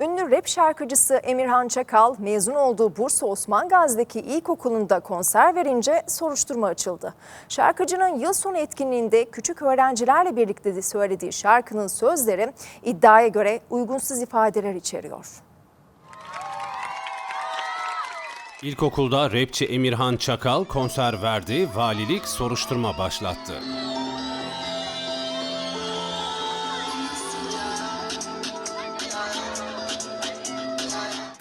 Ünlü rap şarkıcısı Emirhan Çakal mezun olduğu Bursa Osman Gazi'deki ilkokulunda konser verince soruşturma açıldı. Şarkıcının yıl sonu etkinliğinde küçük öğrencilerle birlikte de söylediği şarkının sözleri iddiaya göre uygunsuz ifadeler içeriyor. İlkokulda rapçi Emirhan Çakal konser verdi, valilik soruşturma başlattı.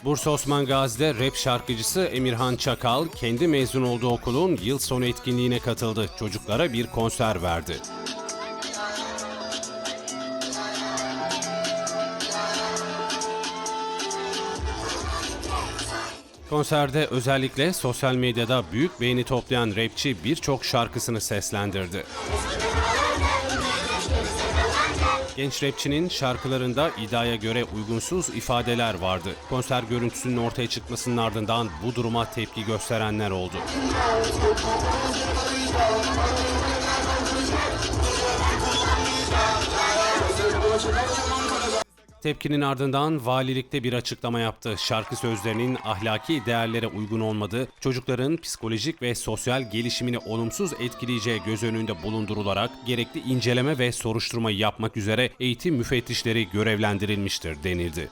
Bursa Osman Gazi'de rap şarkıcısı Emirhan Çakal kendi mezun olduğu okulun yıl sonu etkinliğine katıldı. Çocuklara bir konser verdi. Konserde özellikle sosyal medyada büyük beğeni toplayan rapçi birçok şarkısını seslendirdi. Genç rapçinin şarkılarında iddiaya göre uygunsuz ifadeler vardı. Konser görüntüsünün ortaya çıkmasının ardından bu duruma tepki gösterenler oldu. Tepkinin ardından valilikte bir açıklama yaptı. Şarkı sözlerinin ahlaki değerlere uygun olmadığı, çocukların psikolojik ve sosyal gelişimini olumsuz etkileyeceği göz önünde bulundurularak gerekli inceleme ve soruşturma yapmak üzere eğitim müfettişleri görevlendirilmiştir denildi.